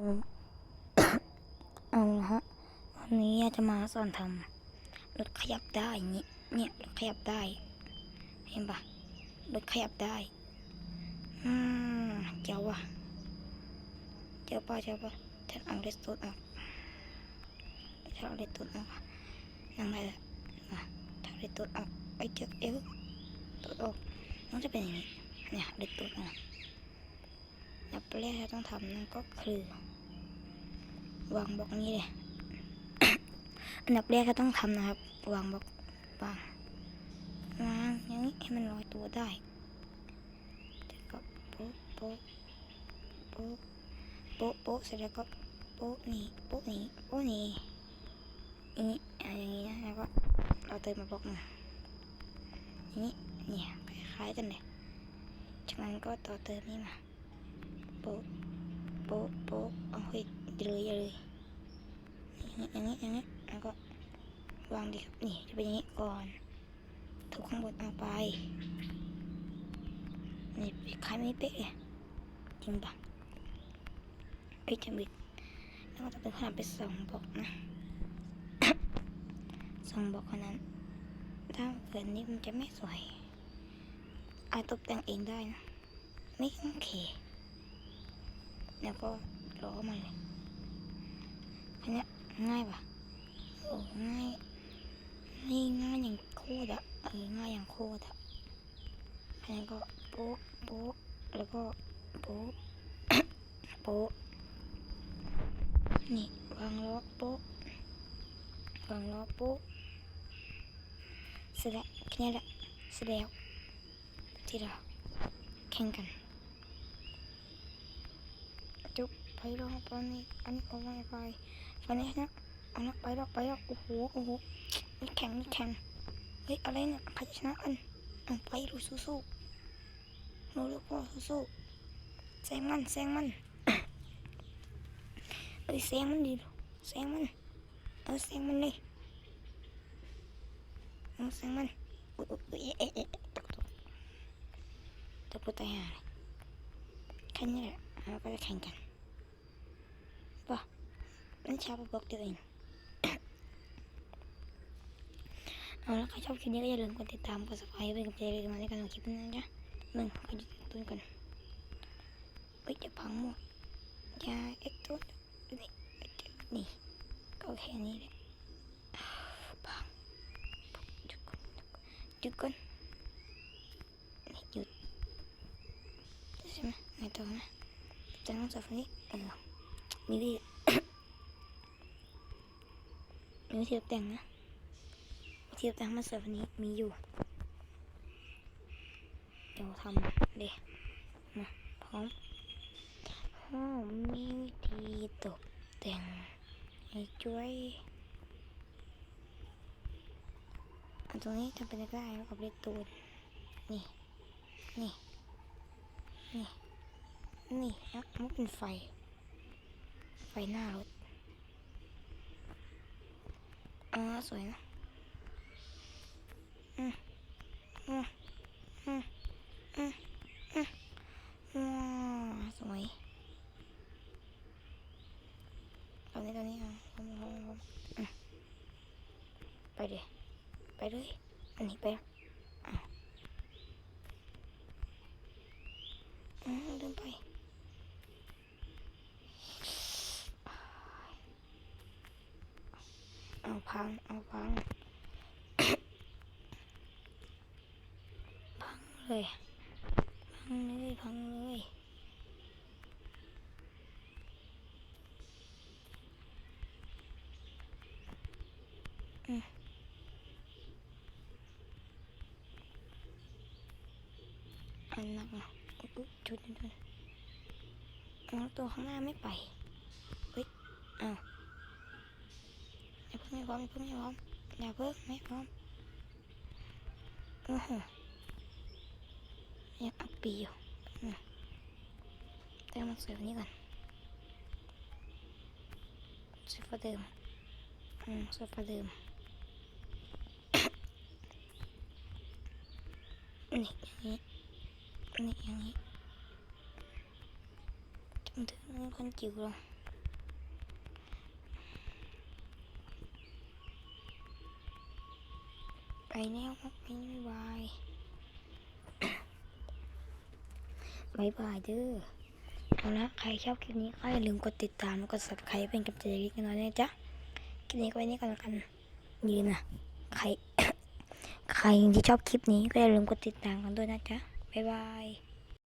เอาละฮะวันนี้จะมาสอนทำรถขยับได้อย่างนี้เนี่ยรถขยับได้ เห็นปะรถขยับได้อืมเจ๋วว่ะเจ๋วป่ะเจ๋วป่ะฉันเอาเลสตูดออกฉันเอาเลสตูดออกนั่งได้ละมาถ้าเลสตูดออกไปเจอเอวตูดออกมันจะเป็นอย่างนี้เนี่ยเลสตูดออกอันดับแรกที่ต้องทำนั่นก็คือ วางบล็อกนี้เลย อันดับแรกก็ต้องทำนะครับ วางบล็อกวางวางอย่างนี้ให้มันลอยตัวได้แล้วก็โป๊ะโป๊ะโป๊ะโป๊ะโป๊ะเสร็จแล้วก็โป๊ะนี่โป๊ะนี่โป๊ะนี่อย่างนี้อย่างนี้นะแล้วก็เราเติมมาบล็อกหนึ่งอย่างนี้เนี่ยคล้ายๆกันเลยจากนั้นก็ต่อเติมนี่มาโป๊ะโป๊ะโป๊ะเอาเฮ้ เลยอย่าเลยอย่างนี้อย่างนี้แล้วก็วางดีครับนี่จะเป็นอย่างนี้ก่อนถูกข้างบนเอาไปนี่คล้ายไม่เป๊ะเลยจริงปะเอ้จะบิดแล้วก็จะเป็นขนาดเป็นสองบล็อกนะสองบล็อกเท่านั้นถ้าเกิดนี้มันจะไม่สวยอาตกแต่งเองได้นะ ไม่โอเคแล้วก็ล้อมันเลย อันนี้ง่ายปะโอ้ง่ายง่ายง่ายอย่างโคตรอะเออง่ายอย่างโคตรอะอันนี้ก็โป๊ะโป๊ะแล้วก็โป๊ะโป๊ะนี่วางล้อโป๊ะวางล้อโป๊ะเสร็จแล้วแค่นี้แหละเสร็จแล้วที่เราแข่งกันจุ๊บไปลองตอนนี้อันนี้เอาไว้ไป ตอนนี้นะเอาละไปแล้วไปแล้วโอ้โหโอ้โหมีแข่งมีแข่งเฮ้ยอะไรเนี่ยใครจะชนะกันเอาไปดูสู้สู้ๆรู้แล้วก็สู้สู้ๆแซงมันแซงมันเอ้ยแซงมันดิแซงมันเออแซงมันเลยเอาแซงมันอุ๊ยอุ๊ยเอ๊ะเอ๊ะเอ๊ะตกตกตกไปตายห่าเลยแค่นี้แหละเราก็จะแข่งกันป่ะ นั่นชาไปบอกเดียวเองเอาละใครชอบคลิปนี้ก็อย่าลืมกดติดตามกด subscribe เป็นกำลังใจให้กันมาในการทำคลิปนั้นนะจ๊ะหนึ่งก็จะต้นก่อนเฮ้ยจะพังหมดยาเอ็กตัวนี่นี่ก็แค่นี้แหละพังหยุก่อนหยุก่อนนี่หยุดใช่ไหมไงต่อนะจะต้องจับนี้เออมีวิธี มีวิธีตกแต่งนะวิธีตกแต่งมาเสิร์ฟอันนี้มีอยู่ เดี๋ยวทำเดี๋ยวมาพร้อมพ่อมีวิธีตกแต่งให้ช่วยอันตรงนี้ทำเป็นอะไรก็ได้แล้วกับเลขตูนนี่ นี่ นี่ นี่แล้วมันเป็นไฟ ไฟหน้ารถ เออสวยนะอืมอืมอืมอืมอืมว้าสวยตอนนี้ตอนนี้อะผมผมผมไปเลยไปเลยอันนี้ไปแล้วอะอืมเดินไป เอา พังพังเลยพังเลยพังเลยอืมอันนักอะอุ๊ยจุดจุดจุดแล้วตัวข้างหน้าไม่ไปเฮ้ยอ้าว อย่าเพิ่งไม่พร้อมไม่พร้อมอย่าเพิ่งไม่พร้อมโอ้โหยังอัปปีอยู่อืมแต่มันสวยกว่านี้ก่อนสวยกว่าเดิมอืมสวยกว่าเดิมนี่อย่างนี้นี่อย่างนี้จนถึงพันจิ๋วลง แล้วครับบ๊ายบายบายบายเด้อเอาละใครชอบคลิปนี้ก็อย่าลืมกดติดตามแล้วกด subscribe เป็นกำลังใจเล็กน้อยนะจ๊ะคลิปนี้ก็ไว้นี่ก่อนแล้วกันยืนนะใคร ใครที่ชอบคลิปนี้ก็อย่าลืมกดติดตามกันด้วยนะจ๊ะบ๊ายบาย